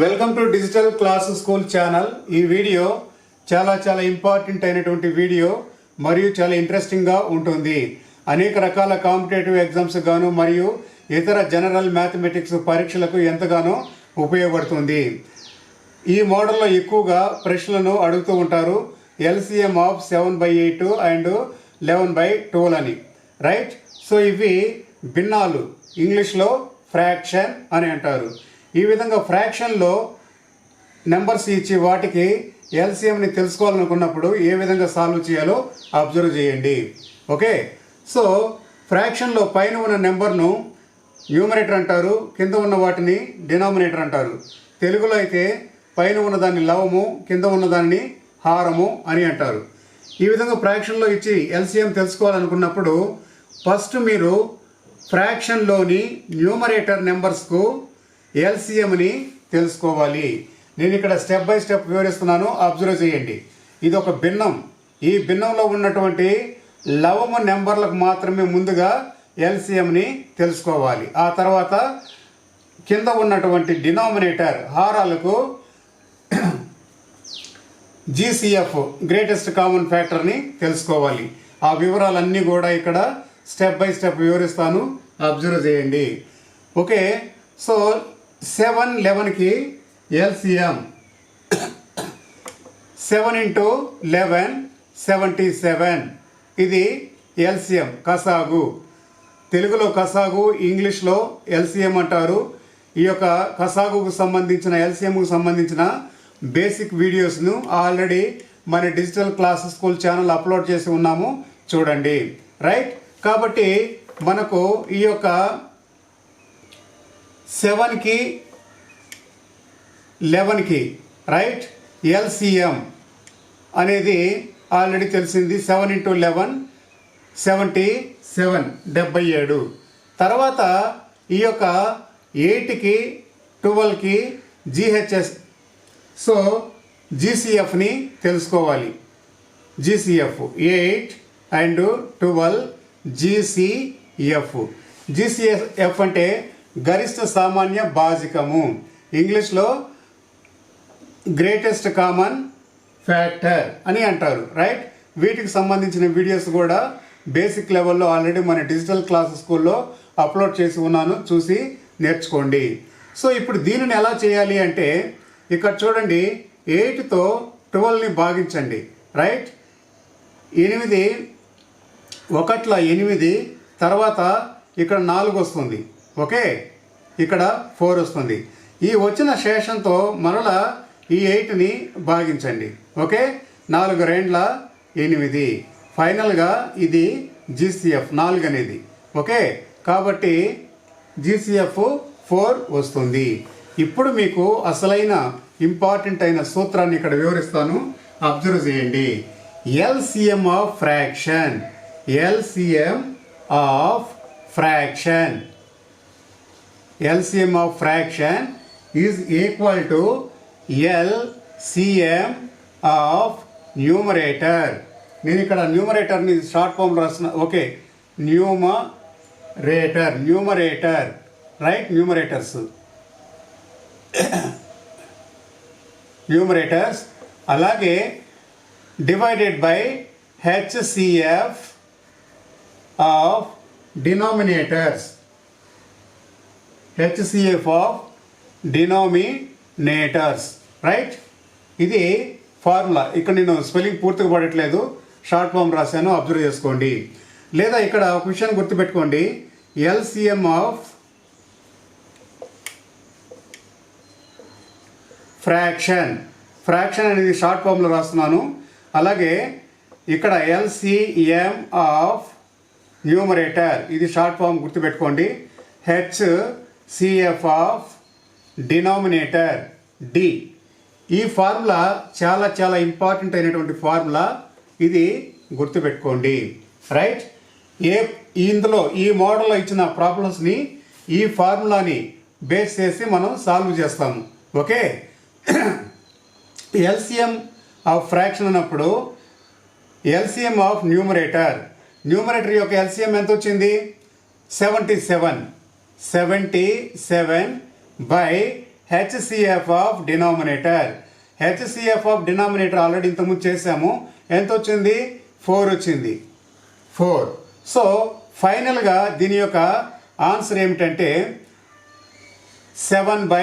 Welcome to digital class school channel ఈ video చాలా చాలా ఇంపార్టెంట్ అయినటువంటి వీడియో మరియు చాలా ఇంట్రెస్టింగ్గా ఉంటుంది. అనేక రకాల కాంపిటేటివ్ ఎగ్జామ్స్ గాను మరియు ఇతర జనరల్ మ్యాథమెటిక్స్ పరీక్షలకు ఎంతగానో ఉపయోగపడుతుంది. ఈ మోడల్లో ఎక్కువగా ప్రశ్నలను అడుగుతూ ఉంటారు. LCM of seven by eight and eleven by twelve అని. రైట్ సో ఇవి భిన్నాలు. ఇంగ్లీష్లో ఫ్రాక్షన్ అని అంటారు. ఈ విధంగా ఫ్రాక్షన్లో నెంబర్స్ ఇచ్చి వాటికి ఎల్సిఎంని తెలుసుకోవాలనుకున్నప్పుడు ఏ విధంగా సాల్వ్ చేయాలో అబ్జర్వ్ చేయండి. ఓకే? సో ఫ్రాక్షన్లో పైన ఉన్న నెంబర్ను న్యూమరేటర్ అంటారు కింద ఉన్న వాటిని డినామినేటర్ అంటారు. తెలుగులో అయితే పైన ఉన్న దాన్ని లవము కింద ఉన్న దాన్ని హారము అని అంటారు. ఈ విధంగా ఫ్రాక్షన్లో ఇచ్చి ఎల్సిఎం తెలుసుకోవాలనుకున్నప్పుడు ఫస్ట్ మీరు ఫ్రాక్షన్లోని న్యూమరేటర్ నెంబర్స్కు ఎల్సిఎంని తెలుసుకోవాలి. నేను ఇక్కడ స్టెప్ బై స్టెప్ వివరిస్తున్నాను. అబ్జర్వ్ చేయండి. ఇది ఒక భిన్నం. ఈ భిన్నంలో ఉన్నటువంటి లవము నెంబర్లకు మాత్రమే ముందుగా ఎల్సిఎంని తెలుసుకోవాలి. ఆ తర్వాత కింద ఉన్నటువంటి డినామినేటర్ హారాలకు జీసీఎఫ్ గ్రేటెస్ట్ కామన్ ఫ్యాక్టర్ని తెలుసుకోవాలి. ఆ వివరాలన్నీ కూడా ఇక్కడ స్టెప్ బై స్టెప్ వివరిస్తాను. అబ్జర్వ్ చేయండి. ఓకే. సో సెవెన్ లెవెన్కి LCM seven into eleven seventy seven ఇది ఎల్సిఎం కసాగు. తెలుగులో కసాగు ఇంగ్లీష్లో ఎల్సిఎం అంటారు. ఈ యొక్క కసాగుకు సంబంధించిన ఎల్సిఎంకు సంబంధించిన బేసిక్ వీడియోస్ను ఆల్రెడీ మన digital class school channel upload చేసి ఉన్నాము. చూడండి. రైట్ కాబట్టి మనకు ఈ యొక్క సెవెన్కి లెవెన్కి రైట్? ఎల్సిఎం అనేది ఆల్రెడీ తెలిసింది. Seven into eleven seventy seven డెబ్బై ఏడు. తర్వాత ఈ యొక్క ఎయిట్కి ట్వెల్వ్కి జిహెచ్ఎస్. సో జీసీఎఫ్ని తెలుసుకోవాలి. GCF eight and twelve GCF. GCF అంటే గరిష్ట సామాన్య భాజకము ఇంగ్లీష్లో గ్రేటెస్ట్ కామన్ ఫ్యాక్టర్ అని అంటారు రైట్ వీటికి సంబంధించిన వీడియోస్ కూడా బేసిక్ లెవెల్లో ఆల్రెడీ మన డిజిటల్ క్లాస్ స్కూల్లో అప్లోడ్ చేసి ఉన్నాను చూసి నేర్చుకోండి. సో ఇప్పుడు దీనిని ఎలా చేయాలి అంటే ఇక్కడ చూడండి ఎయిట్తో ట్వెల్వ్ని భాగించండి రైట్ ఎనిమిది ఒకట్ల ఎనిమిది తర్వాత ఇక్కడ నాలుగు వస్తుంది. ఓకే? ఇక్కడ ఫోర్ వస్తుంది. ఈ వచ్చిన శేషంతో మరలా ఈ ఎయిట్ని భాగించండి. ఓకే? నాలుగు రెండ్ల ఎనిమిది. ఫైనల్గా ఇది జీసీఎఫ్ నాలుగు అనేది. ఓకే? కాబట్టి జీసీఎఫ్ ఫోర్ వస్తుంది. ఇప్పుడు మీకు అసలైన ఇంపార్టెంట్ అయిన సూత్రాన్ని ఇక్కడ వివరిస్తాను. అబ్జర్వ్ చేయండి. LCM of fraction. LCM of fraction. LCM of fraction is equal to LCM of numerator నేను ఇక్కడ న్యూమరేటర్ని షార్ట్ ఫామ్ రాసిన okay numerator numerator right numerators numerators అలాగే divided by HCF of denominators HCF of denominators right ఇది formula ఇక్కడ నేను spelling పూర్తిగా పడట్లేదు షార్ట్ ఫామ్ రాశాను అబ్జర్వ్ చేసుకోండి. లేదా ఇక్కడ ఒక విషయాన్ని గుర్తుపెట్టుకోండి. ఎల్సిఎం ఆఫ్ ఫ్రాక్షన్ ఫ్రాక్షన్ అనేది షార్ట్ ఫామ్లో రాస్తున్నాను. అలాగే ఇక్కడ ఎల్సిఎం ఆఫ్ న్యూమరేటర్ ఇది షార్ట్ ఫామ్ గుర్తుపెట్టుకోండి. H CF of denominator D ఈ ఫార్ములా చాలా చాలా ఇంపార్టెంట్ అయినటువంటి ఫార్ములా ఇది గుర్తుపెట్టుకోండి. రైట్ ఏ ఇందులో ఈ మోడల్లో ఇచ్చిన ప్రాబ్లమ్స్ని ఈ ఫార్ములాని బేస్ చేసి మనం సాల్వ్ చేస్తాము. ఓకే ఎల్సిఎం ఆఫ్ ఫ్రాక్షన్ అన్నప్పుడు ఎల్సిఎం ఆఫ్ న్యూమరేటర్ న్యూమరేటర్ యొక్క ఎల్సిఎం ఎంత వచ్చింది? Seventy seven seventy seven by HCF of denominator. HCF of denominator already ఇంతకుముందు చేసాము ఎంత వచ్చింది ఫోర్ వచ్చింది. ఫోర్. సో ఫైనల్గా దీని యొక్క ఆన్సర్ ఏమిటంటే సెవెన్ బై